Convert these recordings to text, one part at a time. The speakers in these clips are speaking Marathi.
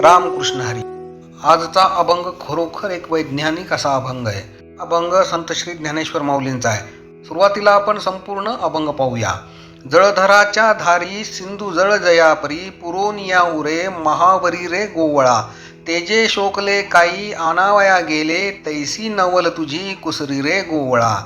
रामकृष्ण हरी. आजचा अभंग खरोखर एक वैज्ञानिक असा अभंग आहे. अभंग संत श्री ज्ञानेश्वर माऊलींचा आहे. सुरुवातीला आपण संपूर्ण अभंग पाहूया. जळधराच्या धारी सिंधू जळ जयापरी पुरोनिया उरे महावरी रे गोवळा. तेजे शोकले काही आणावया गेले तैसी नवल तुझी कुसरी रे गोवळा.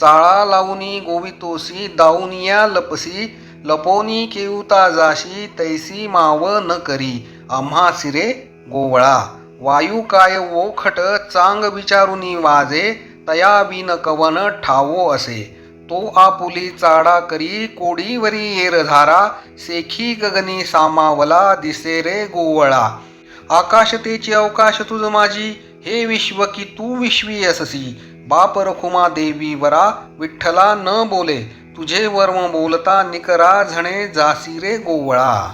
चाळा लावणी गोवितोसी दाऊनिया लपसी लपोनी केऊता जाशी तैसी माव न करी. आम्हा सिरे गोवळा. वायू काय ओखट चांग विचारुनी वाजे तया बिन कवन ठावो असे. तो आपुली चाडा करी कोडीवरी येरधारा सेखी गगनी सामावला दिसे रे गोवळा. आकाशतेची अवकाश तुझ माझी हे विश्व की तू विश्वी अससी. बाप रखुमा देवी वरा विठ्ठला न बोले तुझे वर्म बोलता निकरा झणे जासी रे गोवळा.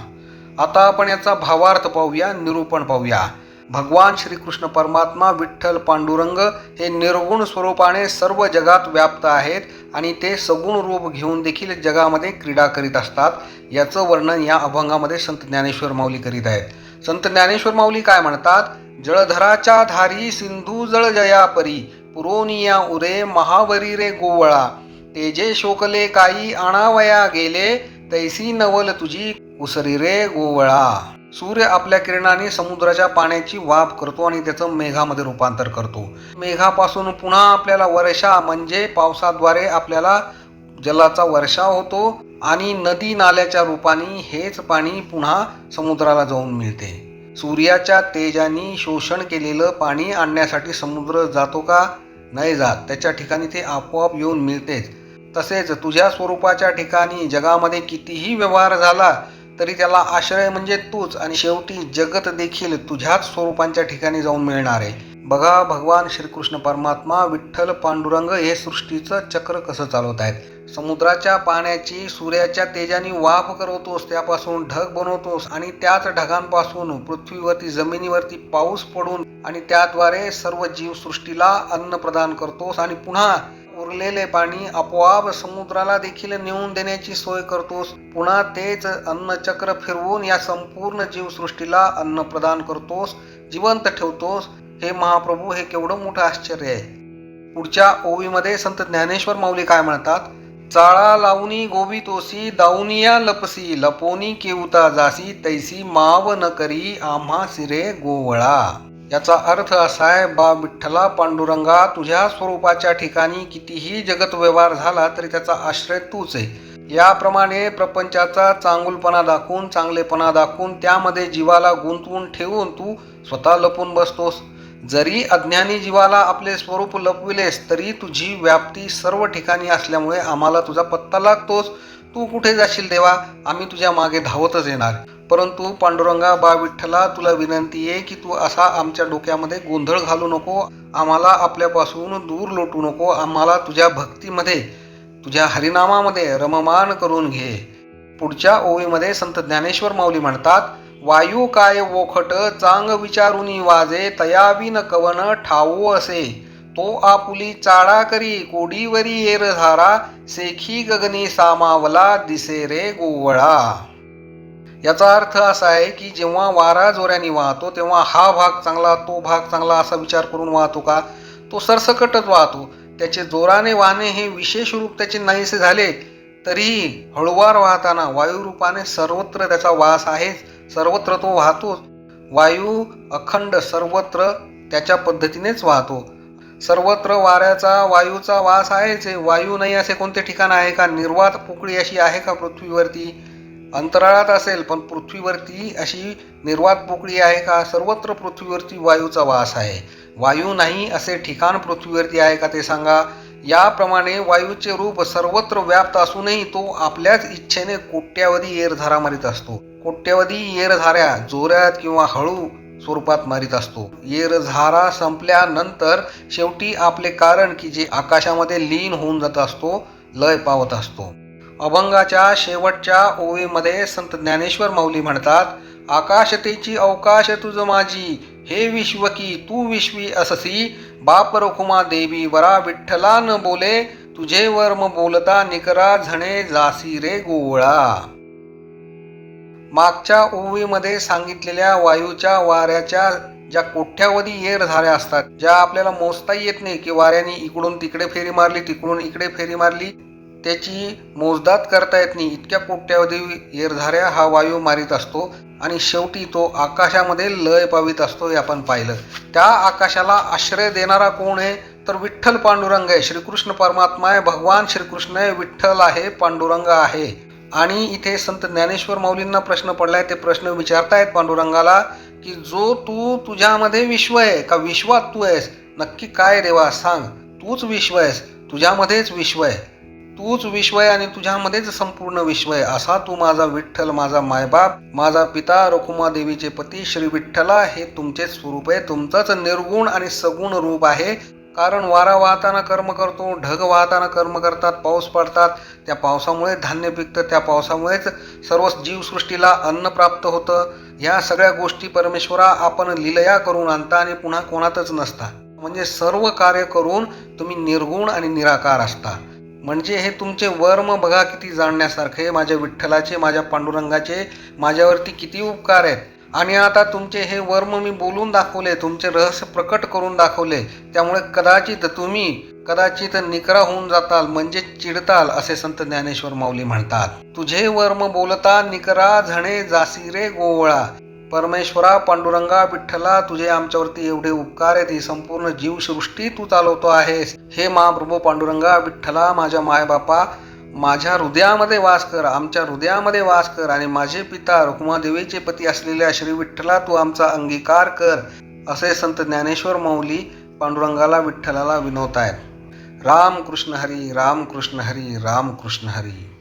आता आपण याचा भावार्थ पाहूया निरूपण पाहूया. भगवान श्रीकृष्ण परमात्मा विठ्ठल पांडुरंग हे निर्गुण स्वरूपाने सर्व जगात व्याप्त आहेत आणि ते सगुण रूप घेऊन देखील जगामध्ये क्रीडा करीत असतात. याचं वर्णन या अभंगामध्ये संत ज्ञानेश्वर माऊली करीत आहेत. संत ज्ञानेश्वर माऊली काय म्हणतात? जळधराच्या धारी सिंधू जळ जयापरी पुरोनिया उरे महावरी रे गोवळा. तेजे शोकले काही आणावया गेले तैसी नवल तुझी उसरी रे गोवळा. सूर्य आपल्या किरणाने समुद्राच्या पाण्याची वाफ करतो आणि त्याचं मेघामध्ये रूपांतर करतो. मेघापासून पुन्हा आपल्याला वर्षा म्हणजे पावसाद्वारे आपल्याला जलाचा वर्षाव होतो आणि नदी नाल्याच्या रूपाने हेच पाणी पुन्हा समुद्राला जाऊन मिळते. सूर्याच्या तेजाने शोषण केलेलं पाणी आणण्यासाठी समुद्र जातो का? नाही जात. त्याच्या ठिकाणी ते आपोआप येऊन मिळतेच. तसेच तुझ्या स्वरूपाच्या ठिकाणी जगामध्ये कितीही व्यवहार झाला तरी त्याला आश्रय म्हणजे तूच आणि शेवटी जगत देखील तुझ्याच स्वरूपांच्या ठिकाणी जाऊन मिळणार आहे. बघा भगवान श्रीकृष्ण परमात्मा विठ्ठल पांडुरंग हे सृष्टीचं चक्र कसं चालवत आहेत. समुद्राच्या पाण्याची सूर्याच्या तेजाने वाफ करवतोस त्यापासून ढग बनवतोस आणि त्याच ढगांपासून पृथ्वीवरती जमिनीवरती पाऊस पडून आणि त्याद्वारे सर्व जीवसृष्टीला अन्न प्रदान करतोस आणि पुन्हा उरलेले पाणी आपोआप समुद्राला देखील नेऊन देण्याची सोय करतोस. पुन्हा तेच अन्नचक्र फिरवून या संपूर्ण जीवसृष्टीला अन्न प्रदान करतोस जिवंत ठेवतोस. हे महाप्रभू हे केवढं मोठं आश्चर्य आहे. पुढच्या ओवीमध्ये संत ज्ञानेश्वर माऊली काय म्हणतात? चाळा लावणी गोबी तोसी दाऊनिया लपसी लपोनी केवता जासी तैसी माव न करी आम्हा सिरे गोवळा. याचा अर्थ असा आहे बा विठ्ठला पांडुरंगा तुझ्या स्वरूपाच्या ठिकाणी कितीही जगत व्यवहार झाला तरी त्याचा आश्रय तूच आहे. याप्रमाणे प्रपंचाचा चांगुलपणा दाखवून चांगलेपणा दाखवून त्यामध्ये जीवाला गुंतवून ठेवून तू स्वतः लपून बसतोस. जरी अज्ञानी जीवाला आपले स्वरूप लपविलेस तरी तुझी व्याप्ती सर्व ठिकाणी असल्यामुळे आम्हाला तुझा पत्ता लागतोस तू कुठे जाशील देवा? आम्ही तुझ्या मागे धावतच येणार. परंतु पांडुरंगा बा विठ्ठला तुला विनंती आहे की तू असा आमच्या डोक्यामध्ये गोंधळ घालू नको. आम्हाला आपल्यापासून दूर लोटू नको. आम्हाला तुझ्या भक्तीमध्ये तुझ्या हरिनामामध्ये रममान करून घे. पुढच्या ओवीमध्ये संत ज्ञानेश्वर माऊली म्हणतात वायू काय वोखट चांग विचारुनी वाजे तयावी न कवन ठाऊ असे. तो आपुली चाळा करी कोडीवरी येर धारा सेखी गगनी सामावला दिसे रे गोवळा. याचा अर्थ असा आहे की जेव्हा वारा जोऱ्याने वाहतो तेव्हा हा भाग चांगला तो भाग चांगला असा विचार करून वाहतो का? तो सरसकटच वाहतो. त्याचे जोराने वाहणे हे विशेष रूप त्याचे नाहीसे झाले तरीही हळुवार वाहताना वायुरूपाने सर्वत्र त्याचा वास आहे सर्वत्र तो वाहतो. वायू अखंड सर्वत्र त्याच्या पद्धतीनेच वाहतो. सर्वत्र वाऱ्याचा वायूचा वास आहेच. वायू नाही असे कोणते ठिकाण आहे का? निर्वात पोकळी अशी आहे का पृथ्वीवरती? अंतराळात असेल पण पृथ्वीवरती अशी निर्वात पोकळी आहे का? सर्वत्र पृथ्वीवरती वायूचा वास आहे. वायू नाही असे ठिकाण पृथ्वीवरती आहे का ते सांगा. याप्रमाणे वायूचे रूप सर्वत्र व्याप्त असूनही तो आपल्याच इच्छेने कोट्यावधी एरधारा मारित असतो. कोट्यावधी एरधाऱ्या जोऱ्यात किंवा हळू स्वरूपात मारित असतो. येरझारा संपल्यानंतर शेवटी आपले कारण की जे आकाशामध्ये लीन होऊन जात असतो लय पावत असतो. अभंगाच्या शेवटच्या ओवीमध्ये संत ज्ञानेश्वर माऊली म्हणतात आकाशतेची अवकाश तुझ माझी हे विश्व की तू विश्वी अससी. बाप रखुमा देवी वरा विठ्ठला न बोले तुझे वर्म बोलता निकरा झणे जासी रे गोवळा. मागच्या ओवीमध्ये सांगितलेल्या वायूच्या वाऱ्याच्या ज्या कोठ्यावधी येर झाल्या असतात ज्या आपल्याला मोजता येत नाही की वाऱ्याने इकडून तिकडे फेरी मारली तिकडून इकडे फेरी मारली त्याची मोजदात करता येत नाही. इतक्या कोट्यावधी येरधाऱ्या हा वायू मारित असतो आणि शेवटी तो आकाशामध्ये लय पावित असतो हे आपण पाहिलं. त्या आकाशाला आश्रय देणारा कोण आहे? तर विठ्ठल पांडुरंग आहे. श्रीकृष्ण परमात्मा आहे. भगवान श्रीकृष्ण आहे. विठ्ठल आहे. पांडुरंग आहे. आणि इथे संत ज्ञानेश्वर माऊलींना प्रश्न पडलाय. ते प्रश्न विचारतायत पांडुरंगाला की जो तू तुझ्यामध्ये विश्व आहे का विश्वात तू आहेस? नक्की काय देवा सांग. तूच विश्व आहेस. तुझ्यामध्येच विश्व आहे. तूच विश्व आहे आणि तुझ्यामध्येच संपूर्ण विश्व आहे. असा तू माझा विठ्ठल माझा मायबाप माझा पिता रखुमा देवीचे पती श्री विठ्ठला हे तुमचेच स्वरूप आहे. तुमचंच निर्गुण आणि सगुण रूप आहे. कारण वारा वाहताना कर्म करतो ढग वाहताना कर्म करतात पाऊस पडतात. त्या पावसामुळे धान्य पिकतं त्या पावसामुळेच सर्व जीवसृष्टीला अन्न प्राप्त होतं. ह्या सगळ्या गोष्टी परमेश्वरा आपण लिलया करून आणता आणि पुन्हा कोणातच नसता. म्हणजे सर्व कार्य करून तुम्ही निर्गुण आणि निराकार असता. म्हणजे हे तुमचे वर्म बघा किती जाणण्यासारखे माझ्या विठ्ठलाचे माझ्या पांडुरंगाचे माझ्यावरती किती उपकार आहेत. आणि आता तुमचे हे वर्म मी बोलून दाखवले तुमचे रहस्य प्रकट करून दाखवले. त्यामुळे कदाचित तुम्ही कदाचित निकरा होऊन जाताल म्हणजे चिडताल असे संत ज्ञानेश्वर माऊली म्हणतात. तुझे वर्म बोलता निकरा झणे जासी रे गोवळा. परमेश्वरा पांडुरंगा विठ्ठला तुझे आमच्यावरती एवढे उपकार आहेत ही संपूर्ण जीवसृष्टी तू चालवतो आहेस. हे महाप्रभू पांडुरंगा विठ्ठला माझ्या मायबापा माझ्या हृदयामध्ये वास कर आमच्या हृदयामध्ये वास कर आणि माझे पिता रुक्मादेवीचे पती असलेल्या श्री विठ्ठला तू आमचा अंगीकार कर असे संत ज्ञानेश्वर माऊली पांडुरंगाला विठ्ठलाला विनवत आहेत. राम कृष्ण हरी राम कृष्ण हरी राम कृष्ण हरी.